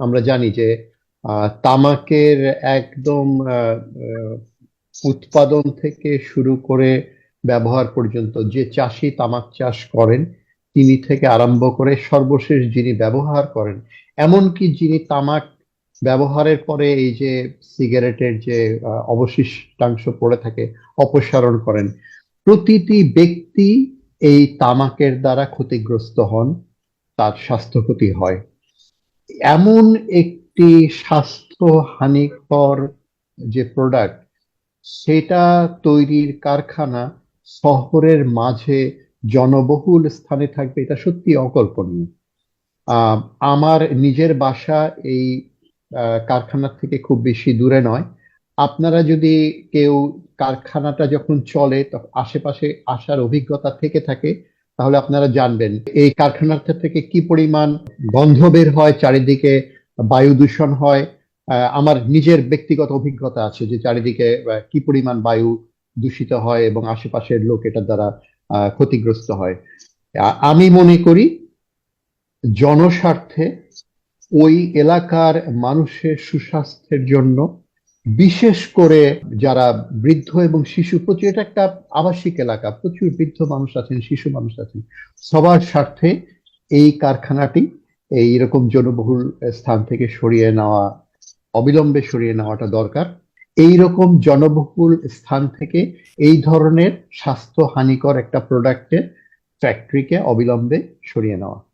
আমরা জানি যে তামাকের একদম উৎপাদন থেকে শুরু করে ব্যবহার পর্যন্ত যে চাষি তামাক চাষ করেন, তিনি থেকে আরম্ভ করে সর্বশেষ যিনি ব্যবহার করেন, এমনকি যিনি তামাক ব্যবহারের পরে এই যে সিগারেটের যে অবশিষ্টাংশ পড়ে থাকে, অপসারণ করেন, প্রতিটি ব্যক্তি এই তামাকের দ্বারা ক্ষতিগ্রস্ত হন, তার স্বাস্থ্য ক্ষতি হয়। এমন একটি স্বাস্থ্য হানিকর যে প্রোডাক্ট সেটা তৈরির কারখানা শহরের মাঝে জনবহুল স্থানে থাকবে এটা সত্যি অকল্পনীয়। আমার নিজের বাসা এই আহ, কারখানার থেকে খুব বেশি দূরে নয়। আপনারা যদি কেউ কারখানাটা যখন চলে তখন আশেপাশে আসার অভিজ্ঞতা থেকে থাকে তাহলে আপনারা জানবেন, এই কারখানাটা থেকে কি পরিমাণ গন্ধ বের হয়, চারিদিকে বায়ু দূষণ হয়? আমার নিজের ব্যক্তিগত অভিজ্ঞতা আছে যে চারিদিকে কি পরিমাণ বায়ু দূষিত হয় এবং আশেপাশের লোক এটার দ্বারা ক্ষতিগ্রস্ত হয়। আমি মনে করি জনস্বার্থে ওই এলাকার মানুষের সুস্বাস্থ্যের জন্য বিশেষ করে যারা বৃদ্ধ এবং শিশু, প্রচুর, এটা একটা আবাসিক এলাকা, প্রচুর বৃদ্ধ মানুষ আছেন, শিশু মানুষ আছেন। সবার স্বার্থে এই কারখানাটি, এই রকম জনবহুল স্থান থেকে সরিয়ে নেওয়া, অবিলম্বে সরিয়ে নেওয়াটা দরকার। এই রকম জনবহুল স্থান থেকে এই ধরনের স্বাস্থ্য হানিকর একটা প্রোডাক্টের ফ্যাক্টরিকে অবিলম্বে সরিয়ে নেওয়া।